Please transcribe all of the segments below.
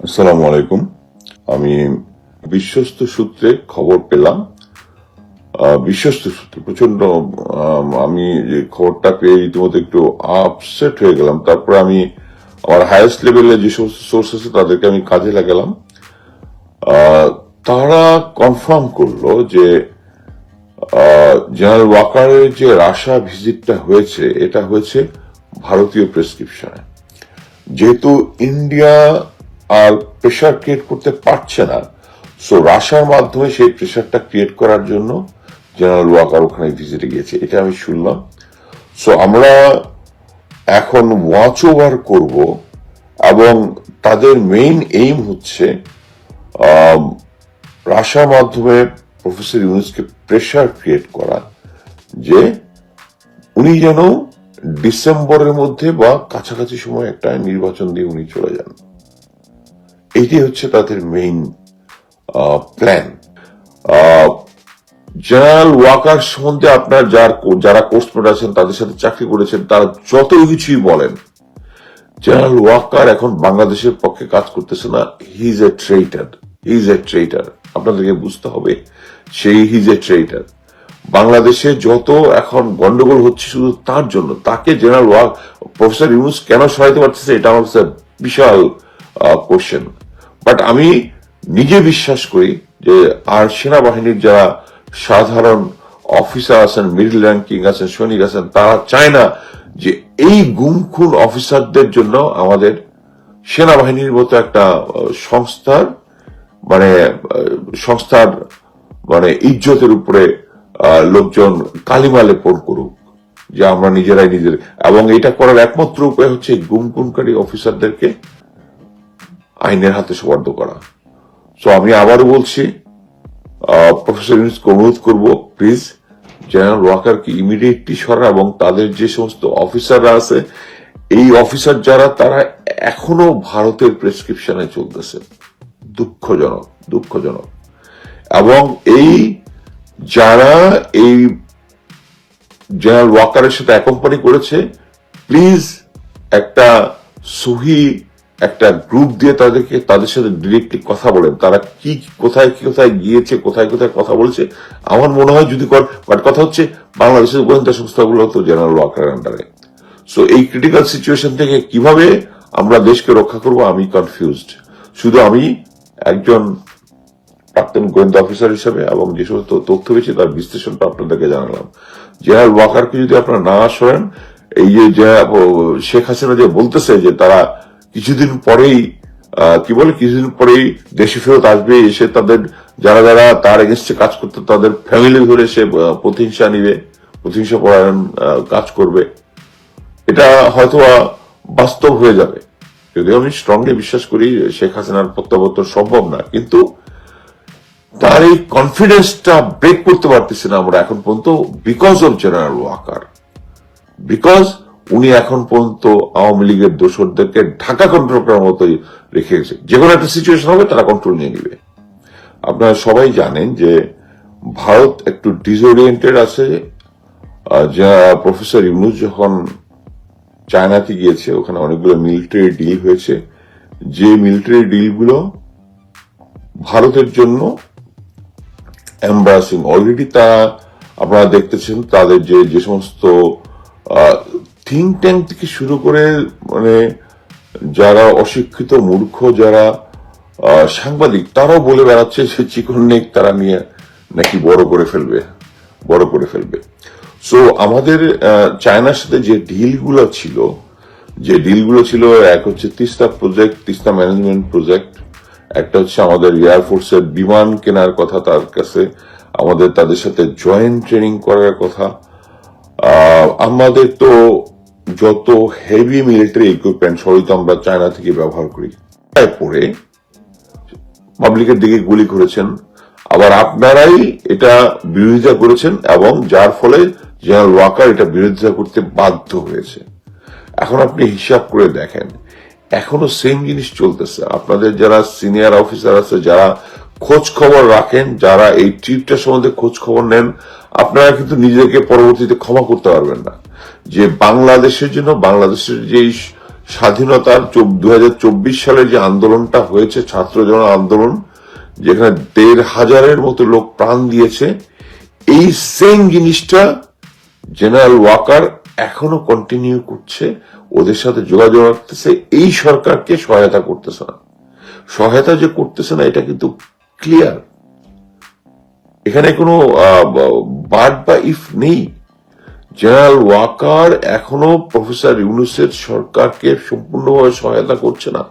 আসসালামু আলাইকুম আমি বিশ্বস্ত সূত্রে খবর পেলাম। বিশ্বস্ত সূত্রে প্রচণ্ড আমি যে খবরটা পেয়ে রীতিমতো একটু আপসেট হয়ে গেলাম। তারপর আমি আমার হাইয়েস্ট লেভেলে যে সমস্ত সোর্স আছে, তাদেরকে আমি কাজে লাগালাম। তারা কনফার্ম করল যে জেনারেল ওয়াকারের যে রাশা ভিজিটটা হয়েছে, এটা হয়েছে ভারতীয় প্রেসক্রিপশনে যেহেতু ইন্ডিয়া আর প্রেশার ক্রিয়েট করতে পারছে না। সো রাশার মাধ্যমে সেই প্রেশারটা ক্রিয়েট করার জন্য জেনারেল ওয়াকার ওখানে ভিজিটে গিয়েছে। এটা আমি শুনলাম। সো আমরা এখন ওয়াচ ওভার করব এবং তাদের মেইন এইম হচ্ছে রাশার মাধ্যমে প্রফেসর ইউনুসকে প্রেশার ক্রিয়েট করা যে উনি যেন ডিসেম্বরের মধ্যে বা কাছাকাছি সময় একটা নির্বাচন দিয়ে উনি চলে যান। এইটি হচ্ছে তাদের মেইন প্ল্যান জেনারেল ওয়াকার সম্বন্ধে আপনার যার যারা কোর্সমেট আছেন, তাদের সাথে চাকরি করেছেন, তারা যত কিছুই বলেন জেনারেল ওয়াকার এখন বাংলাদেশের পক্ষে কাজ করতেছে না he is a ট্রেটার he is a ট্রেটার আপনাদেরকে বুঝতে হবে সেই হিজ এ ট্রেটার বাংলাদেশে যত এখন গন্ডগোল হচ্ছে শুধু তার জন্য, তাকে জেনারেল ওয়াক প্রফেসর ইউনুস কেন সহায়তা পারতেছে এটা আমার বিশাল কোশ্চেন বাট আমি নিজে বিশ্বাস করি যে আর সেনাবাহিনীর যারা সাধারণ অফিসার আছেন মিডল র্যাঙ্কিং আছেন, সৈনিক আছেন, তারা চায় না যে এই গুম খুন অফিসারদের জন্য আমাদের সেনাবাহিনীর মতো একটা সংস্থার মানে সংস্থার মানে ইজ্জতের উপরে লোকজন কালিমা লেপন করুক, যে আমরা নিজেরাই নিজের এবং এটা করার একমাত্র উপায় হচ্ছে গুম খুনকারী অফিসারদেরকে আইনের হাতে সুবার্দ করা। সো আমি আবারও বলছি প্রফেসর ইউনুসকে অনুরোধ করব প্লিজ জেনারেল ওয়াকারকে ইমিডিয়েটলি সরা এবং তাদের যে সমস্ত অফিসাররা আছে, এই অফিসার যারা, তারা এখনও ভারতের প্রেসক্রিপশনে চলতেছে। দুঃখজনক দুঃখজনক। এবং এই যারা এই জেনারেল ওয়াকারের সাথে অ্যাকম্পানি করেছে প্লিজ একটা সহি একটা গ্রুপ দিয়ে তাদেরকে, তাদের সাথে ডিরেক্টলি কথা বলেন। তারা কি, কোথায় কি, কোথায় গিয়েছে, কোথায় কোথায় কথা বলছে? আমার মনে হয় যদি কর বাট কথা হচ্ছে বাংলাদেশের গোয়েন্দা সংস্থাগুলো তো জেনারেল ওয়াকারের আন্ডারে সো এই ক্রিটিক্যাল সিচুয়েশন থেকে কীভাবে আমরা দেশকে রক্ষা করব, আমি কনফিউজড শুধু আমি একজন প্রাক্তন গোয়েন্দা অফিসার হিসেবে এবং যে সমস্ত তথ্য পেয়েছি, তার বিশ্লেষণটা আপনাদেরকে জানালাম। জেনারেল ওয়াকারকে যদি আপনারা না সরেন এই যে- শেখ হাসিনা যে বলতেছে যে তারা কিছুদিন পরেই কি বলে, কিছুদিন পরেই দেশে ফেরত আসবে, এসে তাদের যারা যারা তার এগেনস্টে কাজ করতে, তাদের ফ্যামিলি ধরে সে প্রতিহিংসা নিবে, প্রতিহিংসা পরায়ণ কাজ করবে। এটা হয়তো বাস্তব হয়ে যাবে। যদিও আমি স্ট্রংলি বিশ্বাস করি শেখ হাসিনার প্রত্যাবর্তন সম্ভব না, কিন্তু তার এই কনফিডেন্সটা ব্রেক করতে পারতেছি না আমরা এখন পর্যন্ত because of general Waker. Because উনি এখন পর্যন্ত আওয়ামী লীগের দোসরদেরকে ঢাকা কন্ট্রোল করার মতোই রেখে গেছে। যে কোনো একটা সিচুয়েশন হবে, তারা কন্ট্রোল নিয়ে নিবে। আপনারা সবাই জানেন যে ভারত একটু ডিসওরিয়েন্টেড আছে। যা প্রফেসর ইউনুস যখন চায়নাতে গিয়েছে, ওখানে অনেকগুলো মিলিটারি ডিল হয়েছে। যে মিলিটারি ডিলগুলো ভারতের জন্য অলরেডি তারা, আপনারা দেখতেছেন তাদের যে যে সমস্ত থিঙ্ক ট্যাঙ্ক থেকে শুরু করে মানে যারা অশিক্ষিত মূর্খ, যারা সাংবাদিক, তারাও বলে বেড়াচ্ছে সে চিকন তারা নিয়ে নাকি বড় করে ফেলবে, বড় করে ফেলবে। সো আমাদের চায়নার সাথে যে ডিলগুলো ছিল, যে ডিলগুলো ছিল, এক হচ্ছে Teesta project Teesta management project একটা হচ্ছে আমাদের এয়ারফোর্সের বিমান কেনার কথা তার কাছে, আমাদের তাদের সাথে জয়েন্ট ট্রেনিং করার কথা। আমাদের তো যত হেভি মিলিটারি ইকুইপমেন্ট সবই তো আমরা চায়না থেকে ব্যবহার করি। পরে পাবলিকের দিকে গুলি করেছেন। আবার আপনারাই এটা বিরোধিতা করেছেন এবং যার ফলে জেনারেল ওয়াকার এটা বিরোধিতা করতে বাধ্য হয়েছে। এখন আপনি হিসাব করে দেখেন, এখনও সেম জিনিস চলতেছে। আপনাদের যারা সিনিয়র অফিসার আছে, যারা খোঁজ খবর রাখেন, যারা এই ট্রিপটা সম্বন্ধে খোঁজ খবর নেন, আপনারা কিন্তু নিজেকে পরবর্তীতে ক্ষমা করতে পারবেন না। যে বাংলাদেশের জন্য, বাংলাদেশের যে স্বাধীনতার দু সালে যে আন্দোলনটা হয়েছে, ছাত্র জন আন্দোলন, যেখানে দেড় হাজারের মতো লোক প্রাণ দিয়েছে, এই সেম জিনিসটা জেনারেল ওয়াকার এখনও কন্টিনিউ করছে, ওদের সাথে যোগাযোগ রাখতেছে, এই সরকারকে সহায়তা করতেছে না। সহায়তা যে করতেছে না, এটা কিন্তু ক্লিয়ার এখানে কোনো বাদ বা ইফ নেই জেনারেল ওয়াকার এখনও প্রফেসর ইউনুসের সরকারকে সম্পূর্ণভাবে সহায়তা করছে না।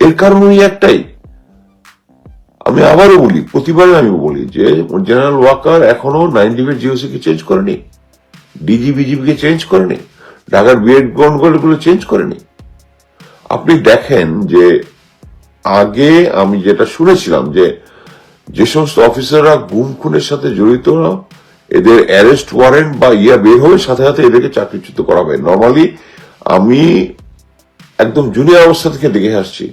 এর কারণ ওই একটাই। আমি আবারও বলি, প্রতিবারে আমি বলি যে, জেনারেল ওয়াকার এখনও নাইন ডিবের জিওসি কে চেঞ্জ করেনি, ডিজি বিজিবি কে চেঞ্জ করেনি, ঢাকার বিএডগুলো চেঞ্জ করেনি। আপনি দেখেন যে, আগে আমি যেটা শুনেছিলাম যে যে সমস্ত অফিসাররা গুম খুনের সাথে জড়িত এদের অ্যারেস্ট ওয়ারেন্ট বা ইয়া বের হবে সাথে সাথে এদেরকে চাকরিচ্যুত করা হবে নর্মালি আমি একদম জুনিয়র অবস্থা থেকে দেখে আসছি।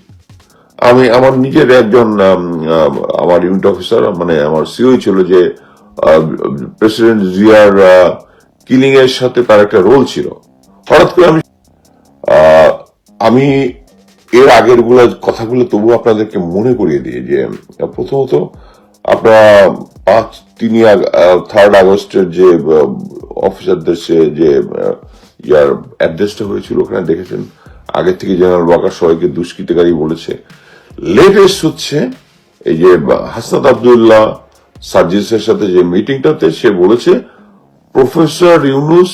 আমি আমার নিজের একজন আম, আম, আমার ইউনিট অফিসার মানে আমার সিও ছিল যে প্রেসিডেন্ট জিয়ার কিলিং এর সাথে তার একটা রোল ছিল। হঠাৎ করে আমি আমি এর আগেরগুলো কথাগুলো তবু আপনাদেরকে মনে করিয়ে দিই যে প্রথমত আপনারা পাঁচ তিনি থার্ড আগস্টের যে অফিসারদের সে যে ইয়ার অ্যাড্রেসটা হয়েছিল, ওখানে দেখেছেন? আগে থেকে জেনারেল ওয়াকার সবাইকে দুষ্কৃতকারী বলেছে। লেটেস্ট হচ্ছে এই যে হাসনাত আবদুল্লাহ সার্জিসের সাথে যে মিটিংটাতে সে বলেছে প্রফেসর ইউনুস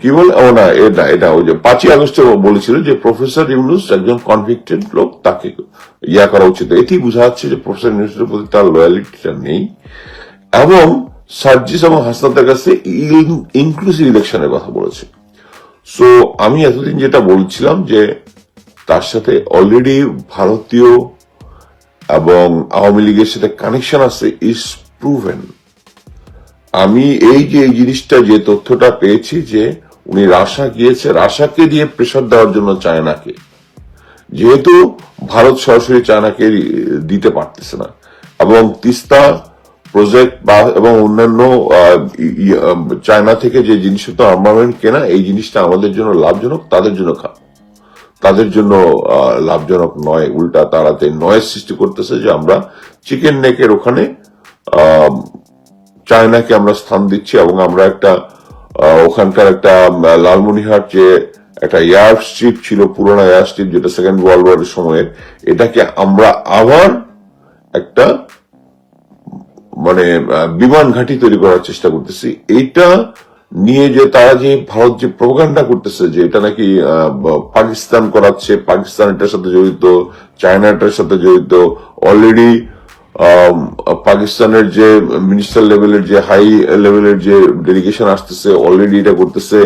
কি বলে? ও না এটা এটা ওই যে পাঁচই আগস্টে বলেছিল যে প্রফেসর ইউনুস একজন কনভিক্টেড লোক, তাকে ইয়া করা উচিত। এটি বোঝা যাচ্ছে যে প্রফেসর ইউনুসের প্রতি তার লয়ালিটিটা নেই। এবং সার্জিস এবং হাসনাতের কাছে ইনক্লুসিভ ইলেকশনের কথা বলেছে। সো আমি এতদিন যেটা বলছিলাম যে তার সাথে অলরেডি ভারতীয় এবং আওয়ামী লীগের সাথে কানেকশন আছে ইজ প্রুভেন আমি এই যে এই জিনিসটা যে তথ্যটা পেয়েছি যে উনি রাশা গিয়েছে রাশাকে দিয়ে প্রেশার দেওয়ার জন্য চায়নাকে। যেহেতু ভারত সরাসরি চায়নাকে দিতে পারতেছে না। এবং তিস্তা প্রজেক্ট বা এবং অন্যান্য আহ, ই- ই- আহ, চায়না থেকে যে জিনিসপত্র আর্মামেন্ট কেনা এই জিনিসটা আমাদের জন্য লাভজনক তাদের জন্য খারাপ। তাদের জন্য লাভজনক নয় উল্টা তারাতে নয় সৃষ্টি করতেছে যে আমরা চিকেন নেকের ওখানে চায়নাকে আমরা স্থান দিচ্ছি এবং আমরা একটা ওখানকার একটা আহ, লালমনিরহাট যে একটা এয়ার স্ট্রিপ ছিল পুরোনো এয়ার স্ট্রিপ যেটা সেকেন্ড ওয়ার্ল্ড ওয়ারের সময়ের এটাকে আমরা আবার একটা মানে বিমান ঘাঁটি তৈরি করার চেষ্টা করতেছি। এইটা নিয়ে যে তারা যে ভারত যে প্রোপাগান্ডা করতেছে যে এটা নাকি পাকিস্তান করাচ্ছে পাকিস্তান এটার সাথে জড়িত চায়না এটার সাথে জড়িত অলরেডি পাকিস্তানের যে মিনিস্টার লেভেলের যে হাই লেভেলের যে ডেলিগেশন আসতেছে অলরেডি এটা করতেছে।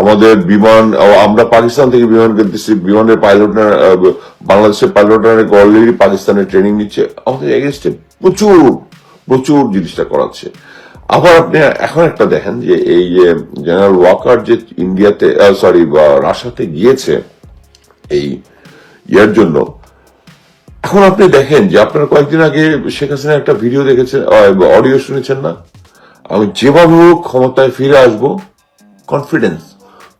আমাদের বিমান আমরা পাকিস্তান থেকে বিমান কিনতেছি। বিমানের পাইলটরা বাংলাদেশের পাইলটরা অলরেডি পাকিস্তানের ট্রেনিং নিচ্ছে। আমাদের এগেনস্টে প্রচুর প্রচুর জিনিসটা করাচ্ছে। আবার আপনি এখন একটা দেখেন যে এই যে জেনারেল ওয়াকার যে ইন্ডিয়াতে সরি রাশিয়াতে গিয়েছে এই ইয়ার জন্য এখন আপনি দেখেন যে আপনার কয়েকদিন আগে শেখ হাসিনা একটা ভিডিও দেখেছেন অডিও শুনেছেন না? আমি যেভাবে হোক ক্ষমতায় ফিরে আসব কনফিডেন্স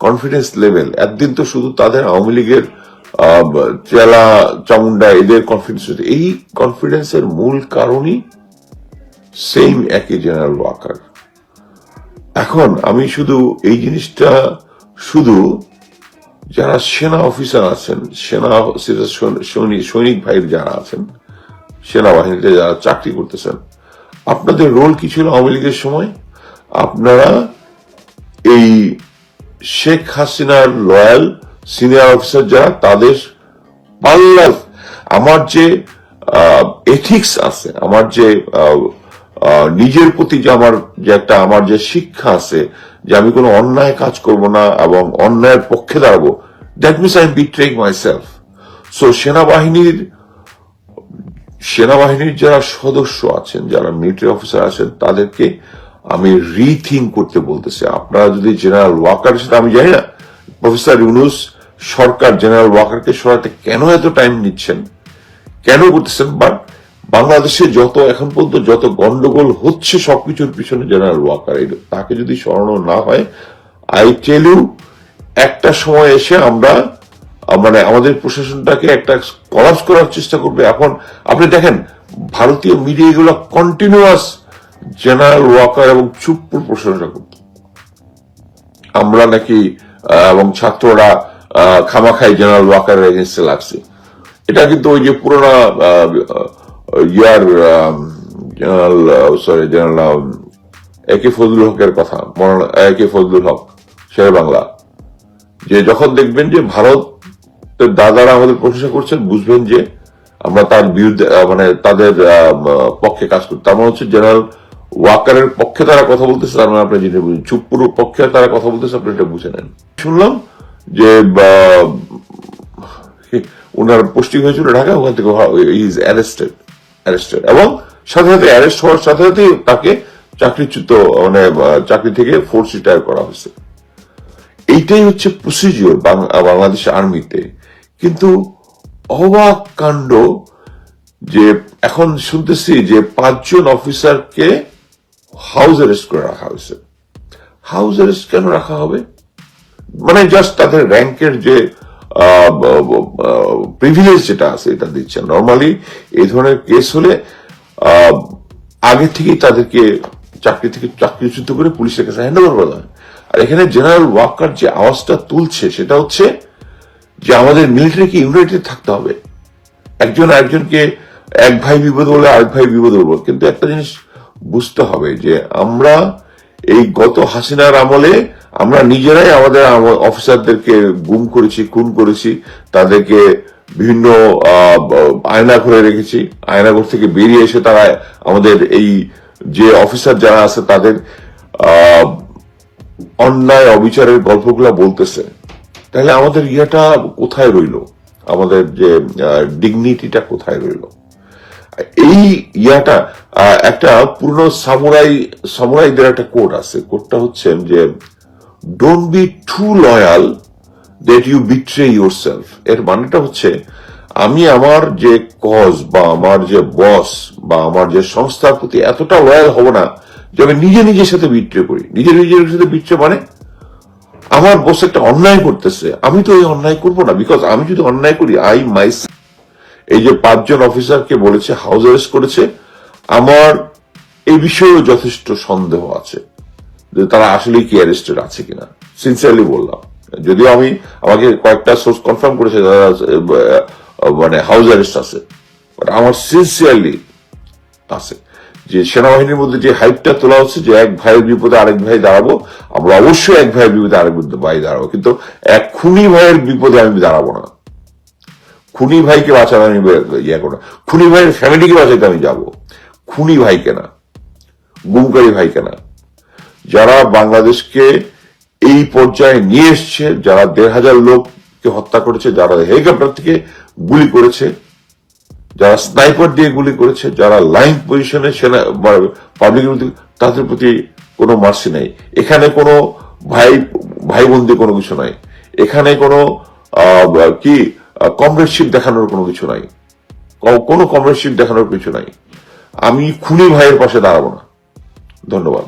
কনফিডেন্স লেভেল একদিন তো শুধু তাদের আওয়ামী লীগের চেলা চামুন্ডা এদের কনফিডেন্স এই কনফিডেন্সের মূল কারণই সেম একই জেনারেল ওয়াকার এখন আমি শুধু এই জিনিসটা শুধু যারা সেনা অফিসার আছেন, সেনা সৈনিক সৈনিক ভাইয়ের যারা আছেন, সেনাবাহিনীতে যারা চাকরি করতেছেন, আপনাদের রোল কি ছিল আওয়ামী লীগের সময়? আপনারা এই শেখ হাসিনার লয়াল সিনিয়র অফিসার যারা, তাদের পাল্লার আমার যে এথিক্স আছে, আমার যে নিজের প্রতি যে আমার যে একটা আমার যে শিক্ষা আছে, যে আমি কোনো অন্যায় কাজ করব না এবং অন্যায়ের পক্ষে দাঁড়াবো that means I am betraying myself so সেনাবাহিনীর সেনাবাহিনীর যারা সদস্য আছেন, যারা মিলিটারি অফিসার আছেন, তাদেরকে আমি রিথিং করতে বলতেছি। আপনারা যদি জেনারেল ওয়াকারের সাথে, আমি জানি না প্রফেসর ইউনুস সরকার জেনারেল ওয়াকারকে সরাতে কেন এত টাইম নিচ্ছেন, কেন করতেছেন বাট বাংলাদেশে যত এখন পর্যন্ত যত গন্ডগোল হচ্ছে, সবকিছুর পিছনে জেনারেল ওয়াকার। তাকে যদি সরানো না হয় আই টেল ইউ একটা সময় এসে আমরা মানে আমাদের প্রশাসনটাকে একটা কলাপস করার চেষ্টা করবে। এখন আপনি দেখেন, ভারতীয় মিডিয়াগুলো কন্টিনিউয়াস জেনারেল ওয়াকার এবং চুপ্পুর প্রশংসা করত। আমরা নাকি এবং ছাত্ররা খামাখাই জেনারেল ওয়াকারের এগেনস্টে লাগছে। এটা কিন্তু ওই যে পুরোনো ইয়ার general sorry general A K Fazlul হকের কথা এ কে ফজলুল হক শের বাংলা যে যখন দেখবেন যে ভারত দাদারা আমাদের প্রশংসা করছেন, বুঝবেন যে আমরা তার বিরুদ্ধে মানে তাদের পক্ষে কাজ করি। তার মানে হচ্ছে জেনারেল ওয়াকারের পক্ষে তারা কথা বলতেছে, তার মানে আপনি যেটা বুঝেন চুপ্পুর পক্ষে তারা কথা বলতেছে, আপনি এটা বুঝে নেন। শুনলাম যে ওনার পোস্টিং হয়েছিল ঢাকা, ওখান থেকে ইজ অ্যারেস্টেড অ্যারেস্টেড এবং সাথে সাথে অ্যারেস্ট হওয়ার সাথে সাথে তাকে চাকরিচ্যুত মানে চাকরি থেকে ফোর্স রিটায়ার করা হয়েছে। এইটাই হচ্ছে প্রসিজিওর বাংলাদেশ আর্মিতে কিন্তু অবাক কাণ্ড যে এখন শুনতেছি যে পাঁচজন অফিসারকে হাউস অ্যারেস্ট করে রাখা হয়েছে। হাউস অ্যারেস্ট কেন রাখা হবে? মানে জাস্ট তাদের র্যাঙ্কের যে প্রিভিলেজ যেটা আছে, এটা দিচ্ছে। নর্মালি এই ধরনের কেস হলে আগে থেকেই তাদেরকে চাকরি থেকে চাকরিচ্যুত করে পুলিশের কাছে হ্যান্ড ওভার করা আর এখানে জেনারেল ওয়াকার যে আওয়াজটা তুলছে, সেটা হচ্ছে যে আমাদের মিলিটারিকে ইউনাইটেড থাকতে হবে। একজন আরেকজনকে এক ভাই বিপদ বলে আরেক ভাই বিপদ বলব। কিন্তু একটা জিনিস বুঝতে হবে যে আমরা এই গত হাসিনার আমলে আমরা নিজেরাই আমাদের আম- অফিসারদেরকে গুম করেছি খুন করেছি তাদেরকে বিভিন্ন আহ, ব- আয়নাঘরে রেখেছি। আয়নাঘর থেকে বেরিয়ে এসে তারা আমাদের এই যে অফিসার যারা আছে তাদের অন্যায় অবিচারের গল্পগুলা বলতেছে। তাহলে আমাদের ইয়েটা কোথায় রইল? আমাদের যে ডিগনিটিটা কোথায় রইল? এই ইয়াটা একটা পুরনো সামুরাই সামুরাইদের একটা কোড আছে। কোডটা হচ্ছে যে don't be too loyal that you betray yourself এর মানেটা হচ্ছে, আমি আমার যে কজ বা আমার যে বস বা আমার যে সংস্থার প্রতি এতটা লয়াল হব না যে আমি নিজে নিজের সাথে বিট্রে করি। নিজে নিজের সাথে বিট্রে মানে আমার বস একটা অন্যায় করতেছে। আমি তো এই অন্যায় করব না বিকজ আমি যদি অন্যায় করি আই মাই এই যে পাঁচজন অফিসারকে বলেছে হাউস অ্যারেস্ট করেছে, আমার এই বিষয়েও যথেষ্ট সন্দেহ আছে। যে তারা আসলে কি অ্যারেস্টেড আছে কিনা। সিনসিয়ারলি বললাম। যদিও আমি আমাকে কয়েকটা সোর্স কনফার্ম করেছে মানে হাউস অ্যারেস্ট আছে। আমার সিনসিয়ারলি আছে যে সেনাবাহিনীর মধ্যে যে হাইপটা তোলা হচ্ছে যে এক ভাইয়ের বিপদে আরেক ভাই দাঁড়াবো, আমরা অবশ্যই এক ভাইয়ের বিপদে আরেক ভাই দাঁড়াবো। কিন্তু এক খুনি ভাইয়ের বিপদে আমি দাঁড়াবো না। খুনি ভাইকে বাঁচানো আমি ইয়ে করব না। খুনি ভাইয়ের ফ্যামিলিকে বাঁচাইতে আমি যাব। খুনি ভাইকে না। গুমকারী ভাইকে না। যারা বাংলাদেশকে এই পর্যায়ে নিয়ে এসছে, যারা দেড় হাজার লোককে হত্যা করেছে, যারা হেলিকপ্টার থেকে গুলি করেছে, যারা স্নাইপার দিয়ে গুলি করেছে, যারা লাইন পজিশনে সেনা পাবলিক তাদের প্রতি কোনো মার্সি নাই। এখানে কোনো ভাই ভাই বন্দি কোনো কিছু নাই। এখানে কোনো কি কমরেডশিপ দেখানোর কোনো কিছু নাই। কোনো কমরেডশিপ দেখানোর কিছু নাই। আমি খুনি ভাইয়ের পাশে দাঁড়াবো না। ধন্যবাদ।